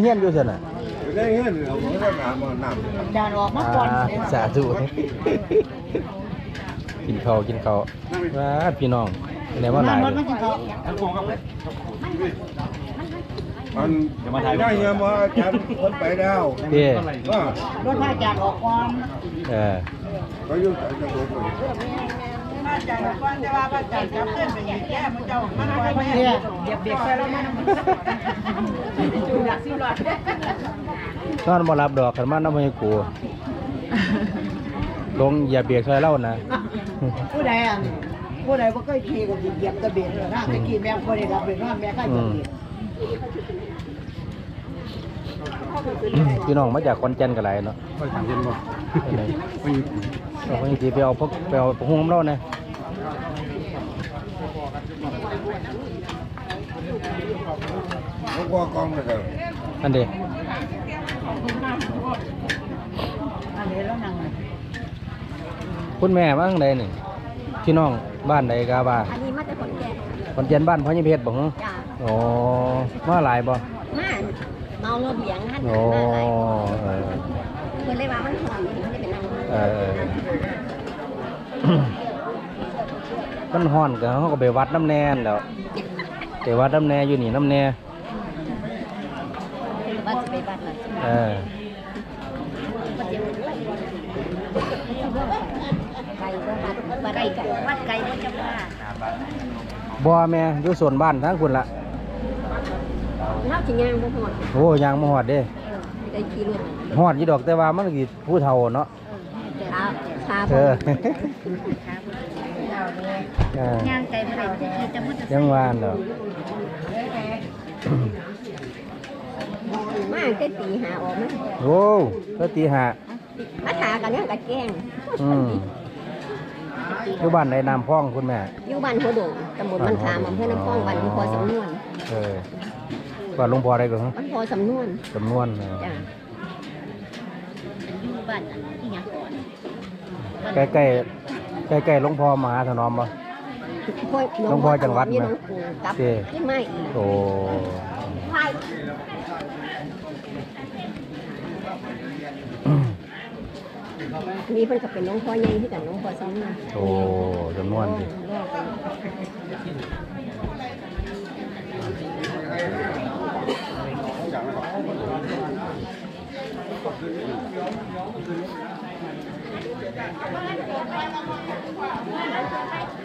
เฮียนอยู่ซั่นน่ะได้เงินเอาเงินน้ำมาน้ำจานออกมาก่อนอ่าสาธุกินข้าวกินข้าวว้าพี่น้องเป็นไงว่าหลายรถเลมันยจะเขามันได้เงินมาฉันคนไปแล้วเด้ว่ารถพาจานออกก่อนเออเขาอยู่แต่จะโดน เนี่ยเหยียบเบรกใส่แล้วมันจูดักสิรอดนอนบ่รับดอกคันมาน้ำให้กูลงอย่าเบียกใส่เล่านะผู้ใดอะผู้ใดบ่เคยขี่ก็สิเหยียบตะเบียนเลยนะตะกี้แม่บ่ได้รับเป็นว่าแม่ก็จะเหยียบพี่น้องมาจากคอนแก่นกันหลายเนาะไปทางเย็นบ่ไปไหน เอาไปทีไปเอาพวกไปเอาหุ้มเล่าเนี่ยเขาก็กองเลยครับนั่นเด้อันนี้แล้วนั่งคุณแม่มาทางใดนี่พี่น้องบ้านใดกาบาอันนี้มาจากขอนแก่นคอนแก่นบ้านพ่อยี่เพชรบ่ฮะจ้าอ๋อมาหลายบ่มาเมารถเบียงท่านโอ้มาหลายเออเพิ่นเลยว่ามันหอมนี่ มันจะเป็นนางเออมันฮ้อนก็เฮาก็ไปวัดน้ำแน่นแหล้วไปวัดน้ำแน่อยู่นี่น้ำแน่ว่าจะไปบ้านไหนเออก็จะไก่ก็วัดวัดไก่ไก่วัดไก่ก็จะว่าบ่แม่อยู่ส่วนบ้านทั้งคุณละเฮาสิย่างบ่ฮอดโอ้ยางมาฮอดเด้เออได้ขี่รถฮอดอยู่ดอกแต่ว่ามันสิผู้เฒ่าเนาะ ขาขาเอบ่อเออย่างไก่บ่ได้ขี่จะมุดยังว่านเนาะมาแต่ตีหาออกมาโอ้ก็ตีห้ามาถากันยังกะแกล้งอืมอยู่บ้านใดน้ำพ่องคุณแม่ อยู่บ้านหัวดงตำบลบ้านขามอำเภอน้ำพองบ้านหลวงพ่อสำนวนเออบ้านหลวงพ่อได้ก็ฮะบ้านพ่อสำนวนจำนวนเออจ้าอยู่บ้านอันที่หยังก่อน ใกล้ใกล้ใกล้ใกล้ๆหลวงพ่อมหาถนอมบ่ หลวงพ่อจังหวัดนี่ไหมน้องปู่กลับเจ้ขึ้นมาอีกโอ้อืมนี่เพิ่นก็เป็นหลวงพ่อใหญ่ที่กันหลวงพ่อสำนวนโอ้จำนวนดิรอไป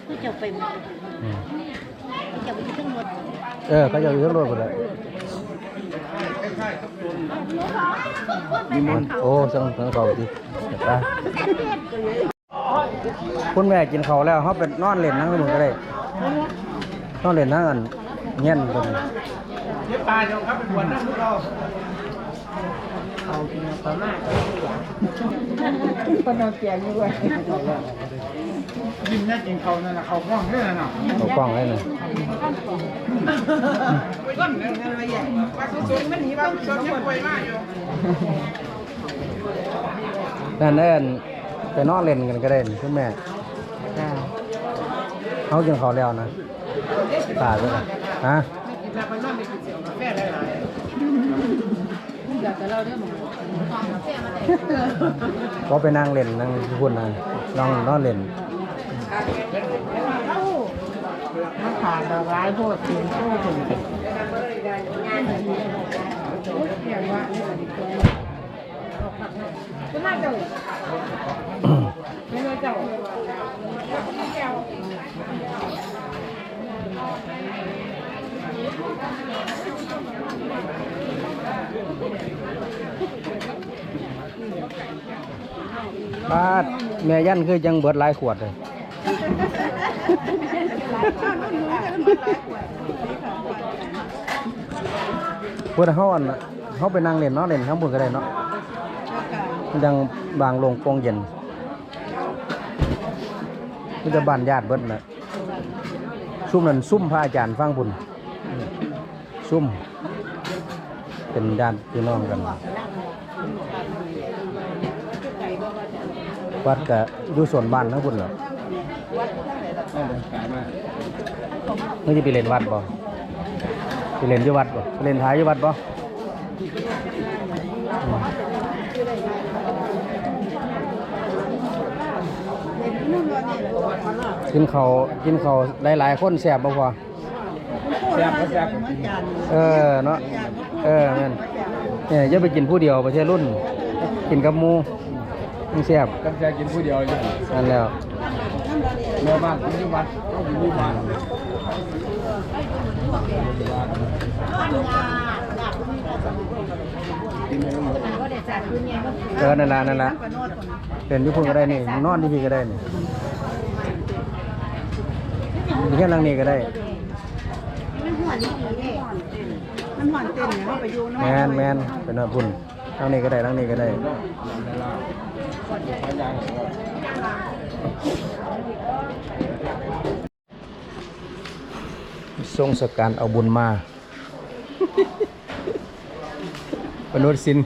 ผู้เจ้าไปอืมที่จะไปขึ้นรถเออเขาจะอยู่ทั้งรถหมดเลยมีมันโอ้สังสังเขาดิเห็นปะคุณแม่กินข้าวแล้วเขาเป็นนอนเล่นนั่งมือก็ได้นอนเล่นนั่งอันเงี้ยนกั นคนเอาเกียร์อยู่ด้วยยิ้มแน่จริงเขานั่นน่ะเขาฟ้องได้วยน่ะเอากล้องให้หน่อยนั่นเอนไปนอนเล่นกันก็ได้นี่คุณแม่เขากินข้าวแล้วนะตาย ไปเลยฮะก็ไปนั่งเล่นนั่งพูดนะนอนนอนเล่นมันขาดดอกร้ายโพดถึงโพดถึงก็น่าจะไม่น่า จะบ้าดแม่ยันคือจังเบิดหลายขวดเลยเพูดเฮาอันน่ะเฮาไปนั่งเล่นเนาะเล่นข้างบนก็ได้เนาะมังบางลงโปงเย็นมันจะบานญาติเบิดนะซุ่มนั่นซุ่มพระอาจารย์ฟังบุญ ซุ่ม เป็นญาติพี่น้องกัน วัดก็อยู่ส่วนบ้านทั้งพุ่นเหรอมึงจะไปเล่นวัดบ่ไปเล่นยี่วัดบ่ไปเล่นท้ายยี่วัดบ่กินเขากินเขาหลายๆคนแซ่บบ่พอ แซ่บแซ่บ เออเนาะเออแม่นเนี่ยอย่าไปกินผู้เดียวประเทศรุ่น กินกับหมูมันแซ่บกันแค่กินผู้เดียวอยู่นั่นแล้วแม่บ้านกินที่วัดต้องกินที่บ้านเออนั่นละนั่นละเป็นที่พุ่นก็ได้นี่นอนที่พี่ก็ได้นี่อยู่แค่ลังนี้ก็ได้ มันหวานเต้นเนี่ยเขาไปอยู่แมนแมนเป็นว่าพุ่นลังนี้ก็ได้ลังนี้ก็ได้ทรงสการเอาบุญมาเป็นรถสิน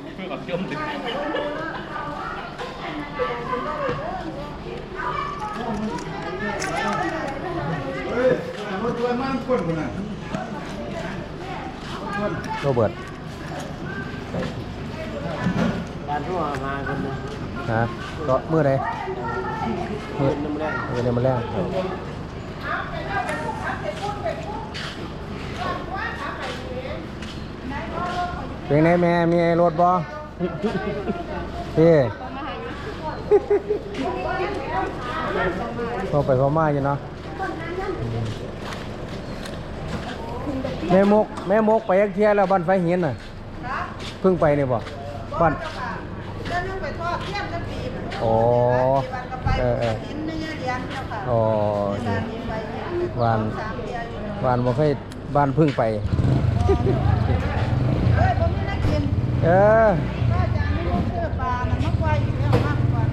มาตัวมันคนคนนั้น โรเบิร์ตการทั่วมาคนนึงฮะก็เมื่อไรเมื่อน้ำแรงเมื่อไรมาแล้วเป็นไงแม่ มีไอ้รถบ่พี่พอไปพอมาอยู่เนาะอืม แม่มกแม่มกไปยักเทียแล้วบ้านไฟเหียนน่ะเพิ่งไปนี่บ่บ้านแล้วนึงไปทอดเทียมกันปีอ๋อเออเออกินเนื้อเดียนเจ้าค่ะอ๋อจานนี้ไปเนี่ยวานสามเดียวอยู่วานบ่เคยบ้านเพึ่งไปเฮ้ยผมไม่ได้กิน เออ ก็จานนี้ผมเสื้อปลามันมากกว่าอยู่แล้วมากกว่า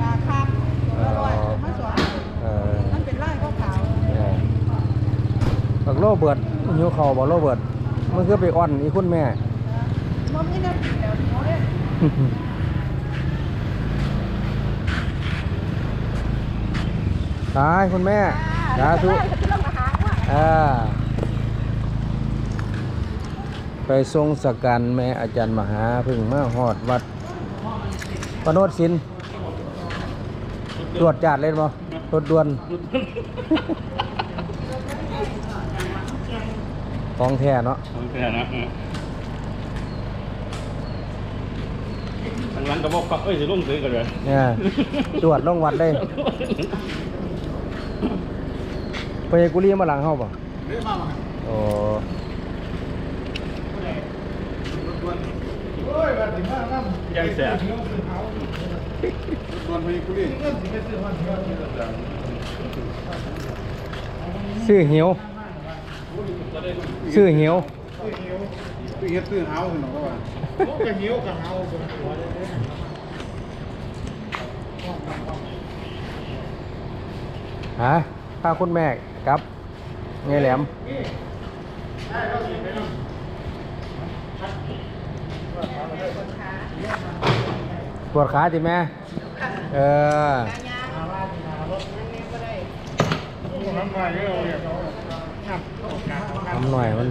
ปลาคาบตัวละร้อยมาสอน เออ มันเป็นไร่ขาว เออบัก โลเบิดหิวเข่าวบ่โลเบิดมันคือไปอ่อนอีคุณแม่มันไม่ได้กินแล้วเนี่ยตายคุณแม่สาธุอ่าไปทรงสการแม่อาจารย์มหาพึ่งมาหอดวัดปโนดสินตรวจจัดเลยบ่รถด่วน ของแท้เนาะโอเคนะทางหลังกระบอกก็เอ้ยสิลุ่มซื้อกันเลยเนี่ยตรวจลงวัดเลยไปกุลีมาหลังเฮาป่ะโอ้ยังเสียส่วนพญิกุลี ซื้อเหียวซื้อเหียวตื้อเฮ็ดตื้อเฮาเนาะว่าฮะพาคุณแม่ครับไงแหลมปวดขาจิแม่ เออ ทำหน่อยมัน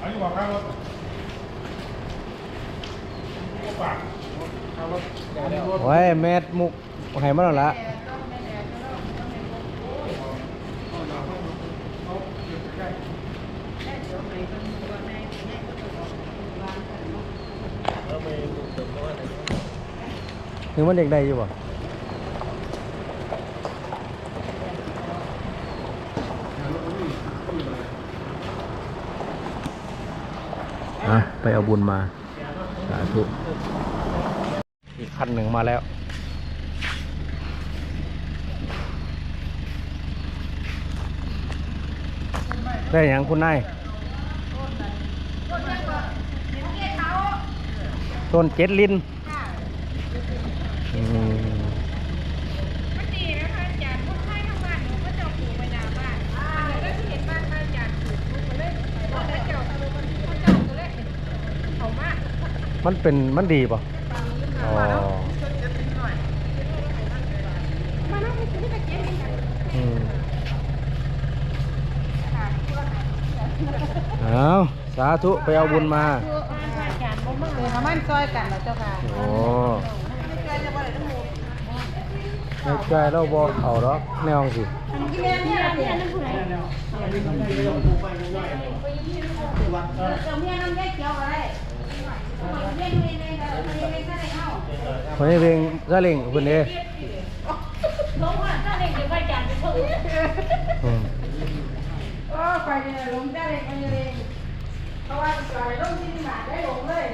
อันนี้บอกครับว่าโอ้ยแมดมุกให้มันแล้วละ ถึงมันเด็กได้อยู่ป่อะไปเอาบุญมา สาธุ อีกคันหนึ่งมาแล้ว ได้อย่างคุณนายต้นเจ็ดลินอืม มันดีนะคะอาจารย์พวกไข้ทำงานหนูก็จะปลูกไปหน้าบ้านอันนี้ก็เห็นบ้านอาจารย์ปลูกหนูก็เลยบอกให้เจ้าเอาไปคนที่เขาเจ้าก็เลยเขา มากมันเป็นมันดีป่ะอ๋อมานั่งที่ตะเกียบกันอืมเอาสาธุไปเอาบุญมาอาจารย์บ่มาเลยมันซอยกันแล้วเจ้าค่ะโอ้ไม่ใจเราบอเอาหรอกแนวสิเรียนเนี่ยเรียนนั่นผู้ใดเจ้าเมียน้ำแยกเขียวอะไรเรียนเรียนเรียนเรียนเรียนเรียนเท่า คนนี้เพลงซาเล้งคนนี้ลงมาซาเล้งเดี๋ยวไปจานไปเพิ่มอืมโอ้ไปเลยลงซาเล้งไปเลยเพราะว่าสายลงที่หมาได้ลงเลย